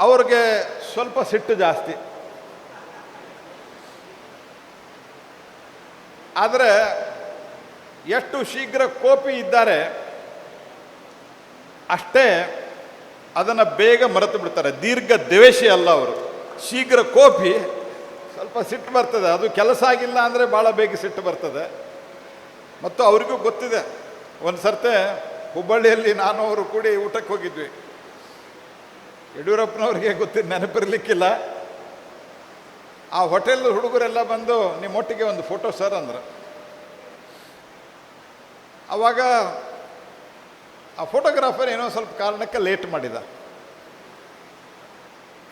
ಅವ್ರಿಗೆ ಸ್ವಲ್ಪ ಸಿಟ್ಟು ಜಾಸ್ತಿ. ಆದರೆ ಎಷ್ಟು ಶೀಘ್ರ ಕೋಪಿ ಇದ್ದಾರೆ, ಅಷ್ಟೇ ಅದನ್ನು ಬೇಗ ಮರೆತು ಬಿಡ್ತಾರೆ. ದೀರ್ಘ ದ್ವೇಷಿ ಅಲ್ಲ ಅವರು. ಶೀಘ್ರ ಕೋಪಿ, ಸ್ವಲ್ಪ ಸಿಟ್ಟು ಬರ್ತದೆ. ಅದು ಕೆಲಸ ಆಗಿಲ್ಲ ಅಂದರೆ ಭಾಳ ಬೇಗ ಸಿಟ್ಟು ಬರ್ತದೆ. ಮತ್ತು ಅವರಿಗೂ ಗೊತ್ತಿದೆ. ಒಂದು ಸರ್ತೆ ಹುಬ್ಬಳ್ಳಿಯಲ್ಲಿ ನಾನು, ಅವರು ಕೂಡಿ ಊಟಕ್ಕೆ ಹೋಗಿದ್ವಿ. ಯಡಿಯೂರಪ್ಪನವ್ರಿಗೆ ಗೊತ್ತಿ ನೆನಪಿರ್ಲಿಕ್ಕಿಲ್ಲ. ಆ ಹೋಟೆಲ್ ಹುಡುಗರೆಲ್ಲ ಬಂದು ನಿಮ್ಮೊಟ್ಟಿಗೆ ಒಂದು ಫೋಟೋ ಸರ್ ಅಂದ್ರ. ಆವಾಗ ಆ ಫೋಟೋಗ್ರಾಫರ್ ಏನೋ ಸ್ವಲ್ಪ ಕಾರಣಕ್ಕೆ ಲೇಟ್ ಮಾಡಿದ.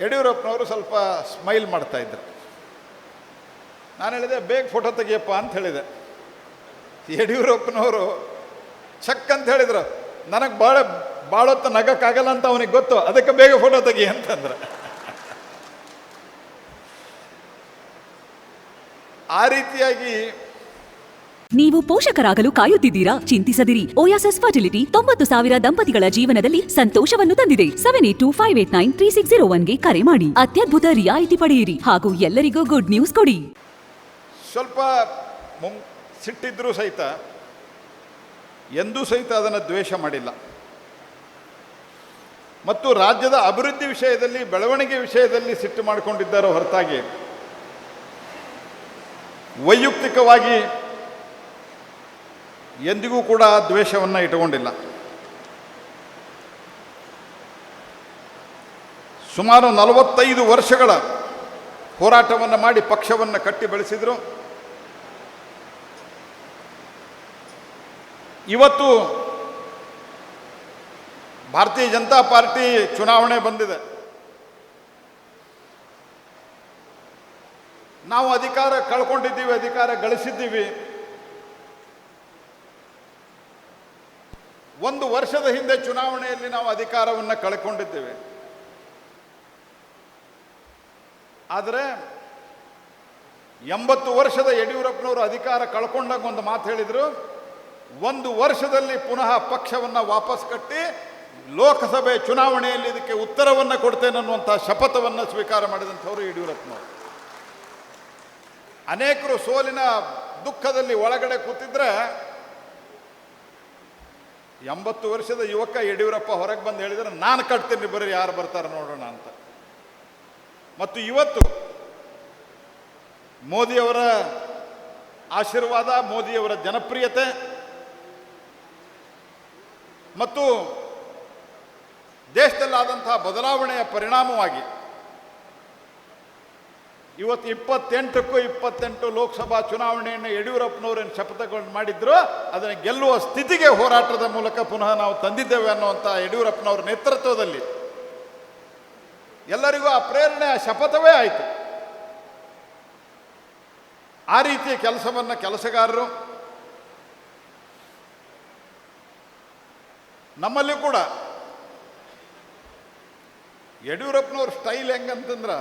ಯಡಿಯೂರಪ್ಪನವರು ಸ್ವಲ್ಪ ಸ್ಮೈಲ್ ಮಾಡ್ತಾ ಇದ್ರು. ನಾನು ಹೇಳಿದೆ, ಬೇಗ ಫೋಟೋ ತೆಗಿಯಪ್ಪ ಅಂತ ಹೇಳಿದೆ. ಯಡಿಯೂರಪ್ಪನವರು ಚಕ್ ಅಂತ ಹೇಳಿದ್ರು. ನನಗೆ ಭಾಳ ಭಾಳ ಹೊತ್ತು ನಗಕ್ಕಾಗಲ್ಲ ಅಂತ ಅವನಿಗೆ ಗೊತ್ತು. ಅದಕ್ಕೆ ಬೇಗ ಫೋಟೋ ತೆಗಿ ಅಂತಂದ್ರೆ. ಆ ರೀತಿಯಾಗಿ ನೀವು ಪೋಷಕರಾಗಲು ಕಾಯುತ್ತಿದ್ದೀರಾ? ಚಿಂತಿಸದಿರಿ. ಓಯಾಸಸ್ ಫರ್ಟಿಲಿಟಿ ತೊಂಬತ್ತು ಸಾವಿರ ದಂಪತಿಗಳ ಜೀವನದಲ್ಲಿ ಸಂತೋಷವನ್ನು ತಂದಿದೆ. Seven eight two five eight nine three six zero ಒನ್ಗೆ ಕರೆ ಮಾಡಿ. ಅತ್ಯದ್ಭುತ ರಿಯಾಯಿತಿ ಪಡೆಯಿರಿ ಹಾಗೂ ಎಲ್ಲರಿಗೂ ಗುಡ್ ನ್ಯೂಸ್ ಕೊಡಿ. ಸ್ವಲ್ಪ ಸಿಟ್ಟಿದ್ರೂ ಸಹಿತ ಎಂದೂ ಸಹಿತ ಅದನ್ನು ದ್ವೇಷ ಮಾಡಿಲ್ಲ. ಮತ್ತು ರಾಜ್ಯದ ಅಭಿವೃದ್ಧಿ ವಿಷಯದಲ್ಲಿ, ಬೆಳವಣಿಗೆ ವಿಷಯದಲ್ಲಿ ಸಿಟ್ಟು ಮಾಡಿಕೊಂಡಿದ್ದಾರೋ ಹೊರತಾಗಿ ವೈಯಕ್ತಿಕವಾಗಿ ಎಂದಿಗೂ ಕೂಡ ದ್ವೇಷವನ್ನು ಇಟ್ಟುಕೊಂಡಿಲ್ಲ. ಸುಮಾರು ನಲವತ್ತೈದು ವರ್ಷಗಳ ಹೋರಾಟವನ್ನು ಮಾಡಿ ಪಕ್ಷವನ್ನು ಕಟ್ಟಿ ಬೆಳೆಸಿದರು. ಇವತ್ತು ಭಾರತೀಯ ಜನತಾ ಪಾರ್ಟಿ ಚುನಾವಣೆ ಬಂದಿದೆ. ನಾವು ಅಧಿಕಾರ ಕಳ್ಕೊಂಡಿದ್ದೀವಿ, ಅಧಿಕಾರ ಗಳಿಸಿದ್ದೀವಿ. ಒಂದು ವರ್ಷದ ಹಿಂದೆ ಚುನಾವಣೆಯಲ್ಲಿ ನಾವು ಅಧಿಕಾರವನ್ನು ಕಳ್ಕೊಂಡಿದ್ದೇವೆ. ಆದರೆ ಎಂಬತ್ತು ವರ್ಷದ ಯಡಿಯೂರಪ್ಪನವರು ಅಧಿಕಾರ ಕಳ್ಕೊಂಡಾಗ ಒಂದು ಮಾತು ಹೇಳಿದರು, ಒಂದು ವರ್ಷದಲ್ಲಿ ಪುನಃ ಪಕ್ಷವನ್ನು ವಾಪಸ್ ಕಟ್ಟಿ ಲೋಕಸಭೆ ಚುನಾವಣೆಯಲ್ಲಿ ಇದಕ್ಕೆ ಉತ್ತರವನ್ನು ಕೊಡ್ತೇನೆ ಅನ್ನುವಂಥ ಶಪಥವನ್ನು ಸ್ವೀಕಾರ ಮಾಡಿದಂಥವರು ಯಡಿಯೂರಪ್ಪನವರು. ಅನೇಕರು ಸೋಲಿನ ದುಃಖದಲ್ಲಿ ಒಳಗಡೆ ಕೂತಿದ್ರೆ ಎಂಬತ್ತು ವರ್ಷದ ಯುವಕ ಯಡಿಯೂರಪ್ಪ ಹೊರಗೆ ಬಂದು ಹೇಳಿದರೆ, ನಾನು ಕಟ್ತೀನಿ, ಬರೀ ಯಾರು ಬರ್ತಾರೆ ನೋಡೋಣ ಅಂತ. ಮತ್ತು ಇವತ್ತು ಮೋದಿಯವರ ಆಶೀರ್ವಾದ, ಮೋದಿಯವರ ಜನಪ್ರಿಯತೆ ಮತ್ತು ದೇಶದಲ್ಲಾದಂತಹ ಬದಲಾವಣೆಯ ಪರಿಣಾಮವಾಗಿ ಇವತ್ತು ಇಪ್ಪತ್ತೆಂಟಕ್ಕೂ ಇಪ್ಪತ್ತೆಂಟು ಲೋಕಸಭಾ ಚುನಾವಣೆಯನ್ನು ಯಡಿಯೂರಪ್ಪನವರೇನು ಶಪಥಗಳನ್ನು ಮಾಡಿದ್ರು, ಅದನ್ನು ಗೆಲ್ಲುವ ಸ್ಥಿತಿಗೆ ಹೋರಾಟದ ಮೂಲಕ ಪುನಃ ನಾವು ತಂದಿದ್ದೇವೆ ಅನ್ನುವಂಥ ಯಡಿಯೂರಪ್ಪನವರ ನೇತೃತ್ವದಲ್ಲಿ ಎಲ್ಲರಿಗೂ ಆ ಪ್ರೇರಣೆಯ ಶಪಥವೇ ಆಯಿತು. ಆ ರೀತಿಯ ಕೆಲಸವನ್ನು ಕೆಲಸಗಾರರು, ನಮ್ಮಲ್ಲಿ ಕೂಡ ಯಡಿಯೂರಪ್ಪನವ್ರ ಸ್ಟೈಲ್ ಹೆಂಗಂತಂದ್ರೆ,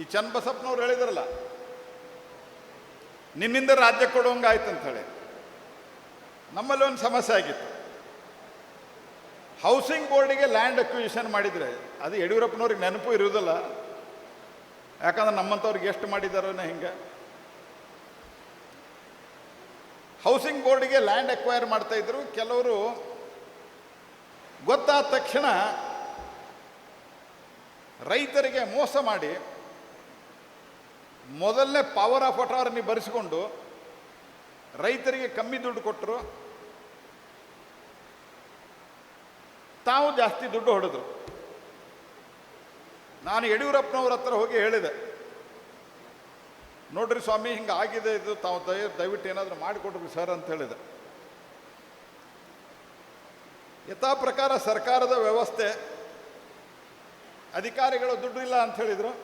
ಈ ಚನ್ನಬಸಪ್ಪನವ್ರು ಹೇಳಿದ್ರಲ್ಲ, ನಿನ್ನಿಂದ ರಾಜ್ಯ ಕೊಡುವಂಗಾಯ್ತು ಅಂತ ಹೇಳಿ ನಮ್ಮಲ್ಲಿ ಒಂದು ಸಮಸ್ಯೆ ಆಗಿತ್ತು. ಹೌಸಿಂಗ್ ಬೋರ್ಡಿಗೆ ಲ್ಯಾಂಡ್ ಅಕ್ವಿಜಿಷನ್ ಮಾಡಿದರೆ, ಅದು ಯಡಿಯೂರಪ್ಪನವ್ರಿಗೆ ನೆನಪು ಇರುವುದಿಲ್ಲ. ಯಾಕಂದ್ರೆ ನಮ್ಮಂಥವ್ರಿಗೆ ಎಷ್ಟು ಮಾಡಿದಾರೋ ಹಿಂಗೆ. ಹೌಸಿಂಗ್ ಬೋರ್ಡಿಗೆ ಲ್ಯಾಂಡ್ ಅಕ್ವೈರ್ ಮಾಡ್ತಾ ಇದ್ರು. ಕೆಲವರು ಗೊತ್ತಾದ ತಕ್ಷಣ ರೈತರಿಗೆ ಮೋಸ ಮಾಡಿ ಮೊದಲನೇ ಪವರ್ ಆಫ್ ಅಟಾರ್ನಿ ಬರೆಸಿಕೊಂಡು ರೈತರಿಗೆ ಕಮ್ಮಿ ದುಡ್ಡು ಕೊಟ್ಟರು. ತಾವು ಜಾಸ್ತಿ ದುಡ್ಡು ಹೊಡೆದ್ರು. ನಾನು ಯಡಿಯೂರಪ್ಪನವ್ರ ಹತ್ರ ಹೋಗಿ ಹೇಳಿದೆ, ನೋಡ್ರಿ ಸ್ವಾಮಿ ಹಿಂಗೆ ಆಗಿದೆ ಇದು, ತಾವು ದಯ, ದಯವಿಟ್ಟು ಏನಾದರೂ ಮಾಡಿಕೊಡ್ರಿ ಸರ್ ಅಂತ ಹೇಳಿದೆ. ಯಥಾ ಪ್ರಕಾರ ಸರ್ಕಾರದ ವ್ಯವಸ್ಥೆ, ಅಧಿಕಾರಿಗಳು ದುಡ್ಡು ಇಲ್ಲ ಅಂತ ಹೇಳಿದರು.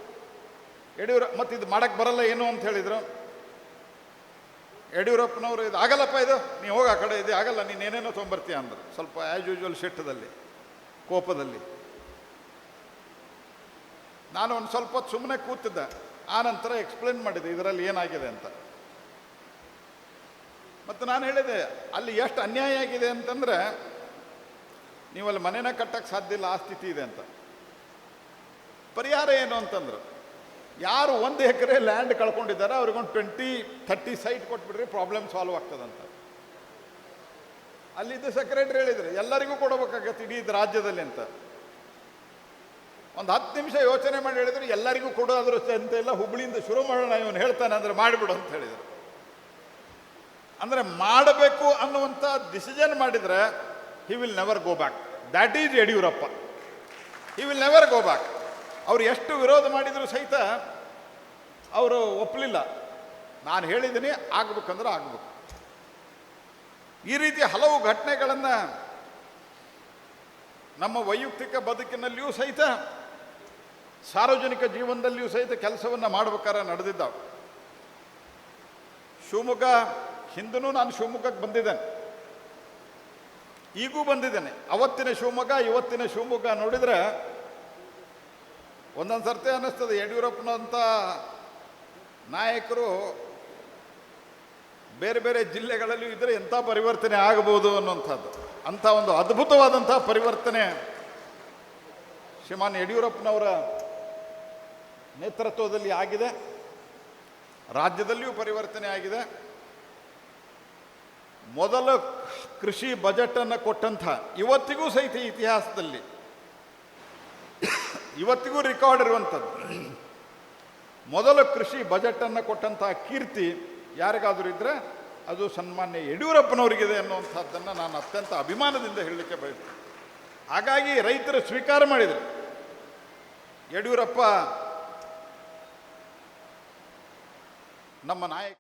ಯಡಿಯೂರಪ್ಪ, ಮತ್ತು ಇದು ಮಾಡಕ್ಕೆ ಬರಲ್ಲ ಏನು ಅಂತ ಹೇಳಿದರು. ಯಡಿಯೂರಪ್ಪನವರು, ಇದು ಆಗಲ್ಲಪ್ಪ ಇದು? ನೀವು ಹೋಗಿ ಆ ಕಡೆ, ಇದು ಆಗಲ್ಲ, ನೀನು ಏನೇನೋ ತೊಗೊಂಬರ್ತೀಯ ಅಂದರು. ಸ್ವಲ್ಪ ಆ್ಯಸ್ ಯೂಶ್ವಲ್ ಶೆಟ್ಟದಲ್ಲಿ ಕೋಪದಲ್ಲಿ. ನಾನು ಒಂದು ಸ್ವಲ್ಪ ಸುಮ್ಮನೆ ಕೂತಿದ್ದೆ. ಆ ನಂತರ ಎಕ್ಸ್ಪ್ಲೇನ್ ಮಾಡಿದೆ, ಇದರಲ್ಲಿ ಏನಾಗಿದೆ ಅಂತ. ಮತ್ತು ನಾನು ಹೇಳಿದೆ, ಅಲ್ಲಿ ಎಷ್ಟು ಅನ್ಯಾಯ ಆಗಿದೆ ಅಂತಂದರೆ ನೀವು ಅಲ್ಲಿ ಮನೆನ ಕಟ್ಟಕ್ಕೆ ಸಾಧ್ಯ ಇಲ್ಲ, ಆ ಸ್ಥಿತಿ ಇದೆ ಅಂತ. ಪರಿಹಾರ ಏನು ಅಂತಂದ್ರು, ಯಾರು ಒಂದು ಎಕರೆ ಲ್ಯಾಂಡ್ ಕಳ್ಕೊಂಡಿದ್ದಾರೆ ಅವ್ರಿಗೊಂದು ಟ್ವೆಂಟಿ ಥರ್ಟಿ ಸೈಟ್ ಕೊಟ್ಬಿಟ್ರೆ ಪ್ರಾಬ್ಲಮ್ ಸಾಲ್ವ್ ಆಗ್ತದಂತ. ಅಲ್ಲಿದ್ದ ಸೆಕ್ರೆಟರಿ ಹೇಳಿದ್ರು, ಎಲ್ಲರಿಗೂ ಕೊಡಬೇಕಾಗತ್ತೆ ಇಡೀ ರಾಜ್ಯದಲ್ಲಿ ಅಂತ. ಒಂದು ಹತ್ತು ನಿಮಿಷ ಯೋಚನೆ ಮಾಡಿ ಹೇಳಿದ್ರು, ಎಲ್ಲರಿಗೂ ಕೊಡೋದ್ರ ಅಂತ ಎಲ್ಲ ಹುಬ್ಳಿಯಿಂದ ಶುರು ಮಾಡೋಣ, ಇವನು ಹೇಳ್ತಾನೆ, ಅಂದ್ರೆ ಮಾಡಿಬಿಡು ಅಂತ ಹೇಳಿದರು. ಅಂದ್ರೆ ಮಾಡಬೇಕು ಅನ್ನುವಂಥ ಡಿಸಿಷನ್ ಮಾಡಿದ್ರೆ he will never go back that is Yediyurappa he will never go back ಅವರು ಎಷ್ಟು ವಿರೋಧ ಮಾಡಿದರೂ ಸಹಿತ ಅವರು ಒಪ್ಪಲಿಲ್ಲ ನಾನು ಹೇಳಿದ್ದೀನಿ, ಆಗ್ಬೇಕಂದ್ರೆ ಆಗ್ಬೇಕು. ಈ ರೀತಿ ಹಲವು ಘಟನೆಗಳನ್ನು ನಮ್ಮ ವೈಯಕ್ತಿಕ ಬದುಕಿನಲ್ಲಿಯೂ ಸಹಿತ, ಸಾರ್ವಜನಿಕ ಜೀವನದಲ್ಲಿಯೂ ಸಹಿತ ಕೆಲಸವನ್ನು ಮಾಡ್ಬೇಕಾದ್ರೆ ನಡೆದಿದ್ದಾವೆ. ಶಿವಮೊಗ್ಗ ಹಿಂದೂ ನಾನು ಶಿವಮೊಗ್ಗಕ್ಕೆ ಬಂದಿದ್ದೇನೆ. ಈಗೂ ಬಂದಿದ್ದೇನೆ. ಅವತ್ತಿನ ಶಿವಮೊಗ್ಗ, ಇವತ್ತಿನ ಶಿವಮೊಗ್ಗ ನೋಡಿದರೆ ಒಂದೊಂದು ಸರ್ತಿ ಅನ್ನಿಸ್ತದೆ. ಯಡಿಯೂರಪ್ಪನಂಥ ನಾಯಕರು ಬೇರೆ ಬೇರೆ ಜಿಲ್ಲೆಗಳಲ್ಲಿ ಇದ್ದರೆ ಎಂಥ ಪರಿವರ್ತನೆ ಆಗಬಹುದು ಅನ್ನುವಂಥದ್ದು. ಅಂಥ ಒಂದು ಅದ್ಭುತವಾದಂಥ ಪರಿವರ್ತನೆ ಶ್ರೀಮಾನ್ ಯಡಿಯೂರಪ್ಪನವರ ನೇತೃತ್ವದಲ್ಲಿ ಆಗಿದೆ. ರಾಜ್ಯದಲ್ಲಿಯೂ ಪರಿವರ್ತನೆ ಆಗಿದೆ. ಮೊದಲ ಕೃಷಿ ಬಜೆಟನ್ನು ಕೊಟ್ಟಂಥ ಇವತ್ತಿಗೂ ಸಹಿತ ಇತಿಹಾಸದಲ್ಲಿ. ಇವತ್ತಿಗೂ ರೆಕಾರ್ಡ್ ಇರುವಂಥದ್ದು. ಮೊದಲು ಕೃಷಿ ಬಜೆಟನ್ನು ಕೊಟ್ಟಂತಹ ಕೀರ್ತಿ ಯಾರಿಗಾದರೂ ಇದ್ದರೆ ಅದು ಸನ್ಮಾನ್ಯ ಯಡಿಯೂರಪ್ಪನವರಿಗಿದೆ ಅನ್ನುವಂಥದ್ದನ್ನು ನಾನು ಅತ್ಯಂತ ಅಭಿಮಾನದಿಂದ ಹೇಳಲಿಕ್ಕೆ ಬಯಸ್ತೇನೆ. ಹಾಗಾಗಿ ರೈತರು ಸ್ವೀಕಾರ ಮಾಡಿದರು. ಯಡಿಯೂರಪ್ಪ ನಮ್ಮ ನಾಯಕ